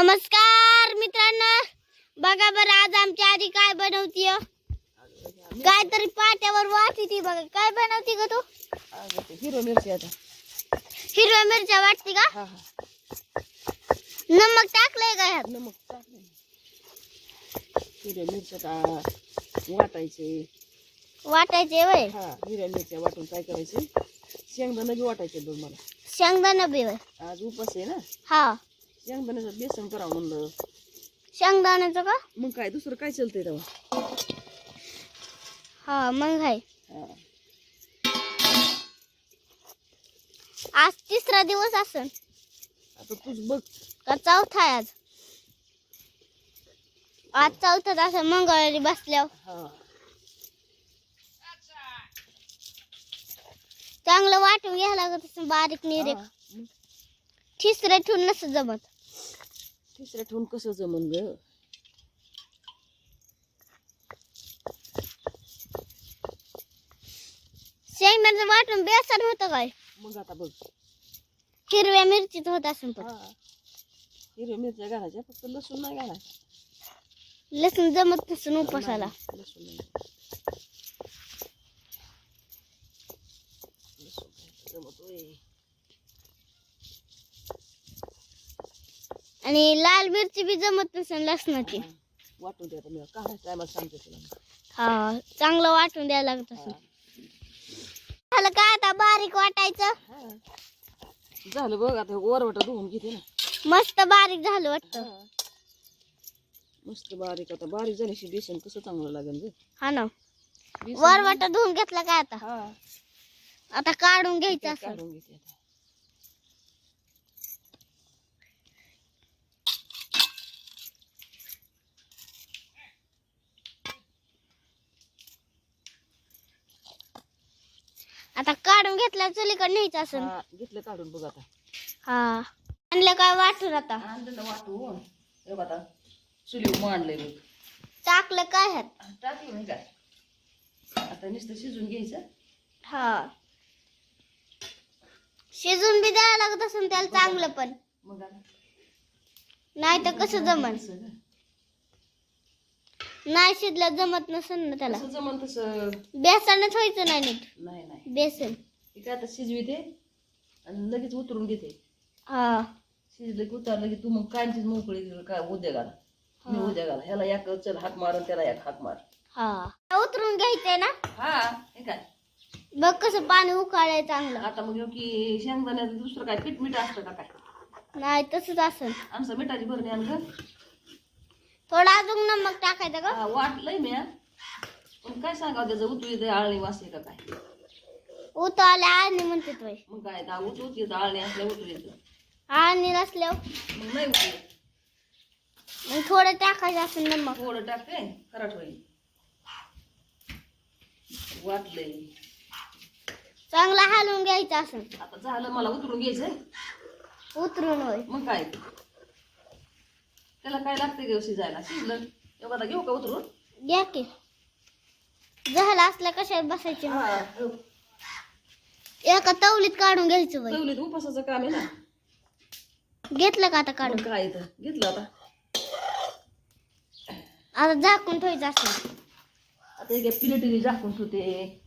नमस्कार मित्रांनो. बघा बरं आज आमच्या आधी काय बनवतीय काय तरी पाट्यावर वाटती ती बघा. काय बनवती ग तू? अगं ते हिरो मिरची आता. हिरव्या मिरच्या वाटती का? हा हा. नमक टाकलंय का ह्यात? नमक टाकलं हिरव्या मिरच्या का वाटायचे? वाटायचे वय हा हिरव्या मिरच्या वाटून काय करायचे? शेंगदाणा बी वाटायचे दोन मला. शेंगदाणा बी वय आज उपास आहे ना? हा. शेंगदाण्याचं बेसन करावं म्हणलं शेंगदाण्याचं का मग काय दुसरं काय चालतंय तेव्हा हा मग हाय हा आज तिसरा दिवस असन आता तूच बघ का चौथा आहे आज आज चौथाच असं मंगळवारी बसल्यावर हा चांगलं वाटून घ्यायला लागत असं बारीक निरेक हा. तिसरं ठेवून नसतं जमत तिसऱ्या ठेवून कसं जमन ग? शेंगदाण्याचं वाटून बेसन होतं काय? मग आता बघ. हिरव्या मिरचीच होत असेल पण हा. हिरव्या मिरच्या घालायच्या फक्त लसूण नाही घालायचं. लसूण जमत नसून उपासाला. नाही, लसूण नाही. लसूण. आणि लाल मिरची बी जमत नसेल लसणाची. हा. वाटून द्या मी काय टायमाला सांगते तुला हा चांगलं वाटून द्यायला लागत. असेल. झालं काय आता बारीक वाटायचं? हा. झालं बघ आता वरवट धुवून घेते ना. मस्त बारीक झालं वाटतं. मस्त बारीक आता बारीक झाल्याशी बेसन कसं चांगलं लागेल ग हा ना. बेसन वरवाटा धुवून घेतला काय आता? हा. आता काढून घ्यायचं असं काढून घेते आता. घेतल्या चुलीकडे न्यायचं असं हा, घेतलं काढून बघ आता. हा. आणलं काय वाटून आता? आणलं वाटून. हे बघ आता चुली मांडलंय बघ. टाकलं काय ह्यात? टाकलं नाही काय आता नुसतं शिजून घ्यायचं. हा. शिजून बी द्यायला लागत असेल त्याला चांगलं पण. मग आता. नाही तर कसं जमन? ग? नाही शिजलं जमत नसेल ना त्याला. कसं जमन तसं? बेसनच व्हायचं नाही नीट. नाही नाही. बेसन. काय आता शिजविते आणि लगेच उतरून घेते. हा. शिजलं की उतारलं की तू मग कांचीच मोकळी काय उद्या घाला मी उद्या घाला ह्याला एक चल हाक मार आणि त्याला एक हाक मार. हा. उतरून घ्यायचंय ना? हा हे काय? बघ कसं पाणी उकाळाय चांगलं. आता मग ह्यो की शेंगदाण्याचं दुसरं काय? पीठ मीठ असतं का काय? नाही तसंच असेल. आमचं मिठाची भरणी आण ग थोडं अजून नमक टाकायचं का? वाटलंय मी पण काय सांगावं त्याचं? उतू येते आळणी वास आहे का काय? उतो आले आणि म्हणते तो. मग काय दा उतू येतं आळणी असल्या उतू येतं. आणि नसल्यावर मग नाही उतू येत. मग थोडं टाकायचं असेल नमक थोडं टाकते खराट होईल. वाटलंय. चांगलं हलवून घ्यायचं असेल. आता झालं मला उतरून घ्यायचंय. उतरून होय. मग काय? त्याला काय लागते घेऊ शिजायला? शिजलं. एवढा आता घेऊ का उतरून? घ्या की. झालं असलं कशात बसायचे? मग? हा, एका तवलीत काढून घ्यायचं वय ठेवलीत उपासाचं काम आहे ना. घेतलं का आता काढून? मग काय इथं? घेतलं आता. आता झाकून ठेवायचं असेल. आता एक प्लेटीने झाकून ठेवते.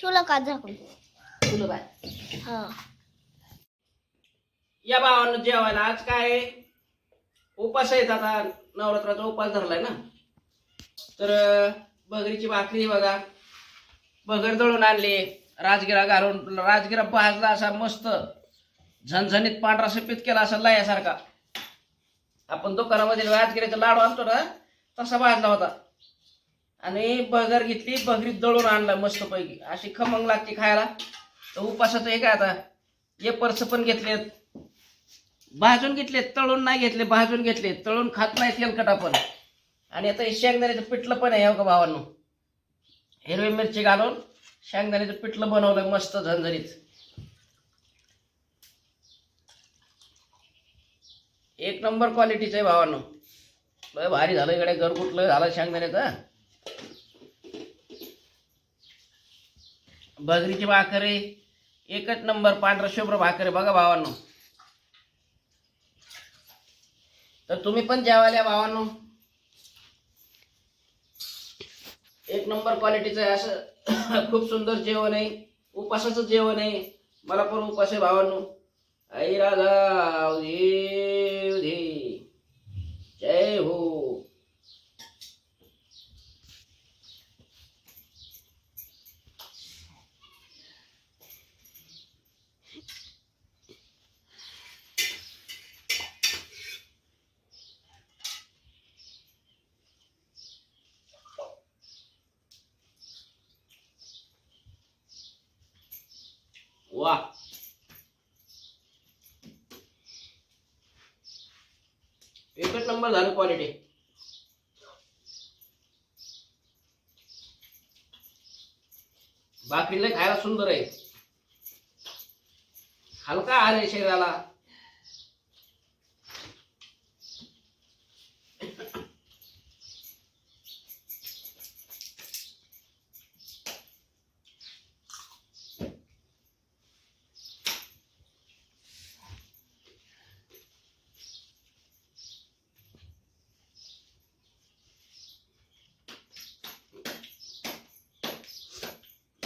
ठेवलं का झाकून? तुला बाय. हा. या भावानं जेवायला आज काय? आहे? उपास आहेत आता. नवरात्राचा उपास धरलाय ना. तर अं, बगरीची भाकरी बघा. बगर दळून आणली. राजगिरा घालून राजगिरा भाजला असा मस्त. झणझणीत पांढरा सफेद केला असा लयासारखा. आपण दुकानामध्ये राजगिऱ्याचा लाडू आणतो ना तसा भाजला होता. आणि बगर घेतली बगरीत दळून आणला मस्तपैकी. अशी खमंग लागते खायला. तर उपासाचं हे काय आता. हे पर्स पण घेतलेत. भाजून घेतलेत तळून नाही घेतले भाजून घेतले तळून खात नाही तेलकट आपण. आणि आता हे शेंगदाण्याचं पिठलं पण आहे हो का भावांनो? हिरवी मिरची घालून शेंगदाण्याचं पिठलं बनवलं मस्त झणझणीत. एक नंबर क्वालिटीचं आहे भावांनो. लय भारी झालं इकडे घरगुटलं झालं शेंगदाण्याचं? भगरीची भाकरी एकच नंबर पांढरा शुभ्र भाकरी बघा भावांनो. तर तुम्ही पण जेवायला भावांनो. एक नंबर क्वालिटीचं आहे असं. खूप सुंदर जेवण आहे. उपासाचं जेवण आहे. मला पण उपास आहे भावांनो. आई राधा दे दे जय हो वा एकच नंबर झालं क्वालिटी भाकरीला खायला सुंदर आहे. हलका आहार आहे शरीराला.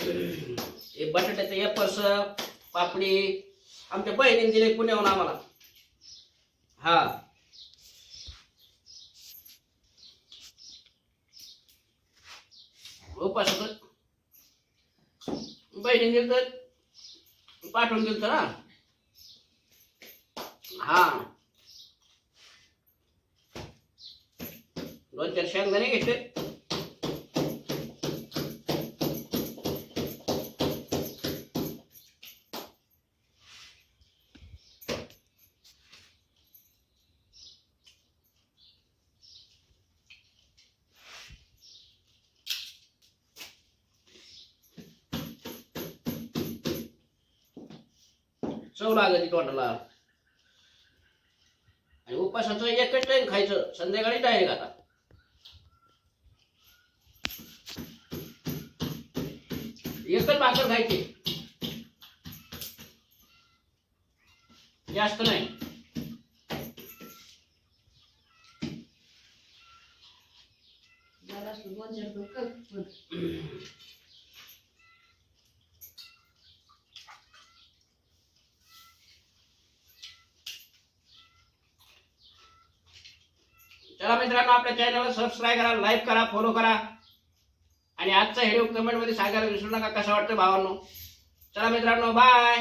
हे बटाट्याचं एपर्स पापडी आमच्या बहिणीने दिले पुण्याहून आम्हाला. हा. उपास बहिणी दिलं तर पाठवून दिल तर हा. दोन चार शेंगदाणे घेतले. चव लागली तोंडाला. आणि उपासाचं एकच टाइम खायचं. संध्याकाळी डायरेक्ट आता. एकच भाकर खायची. जास्त नाही झालं असलं दोन चार दिवस कर, पण चला मित्रांनो आपल्या चॅनलला सबस्क्राईब करा लाईक करा फॉलो करा. आणि आजचा व्हिडिओ कमेंटमध्ये सांगायला विसरू नका कसं वाटतं भावांनो? चला मित्रांनो बाय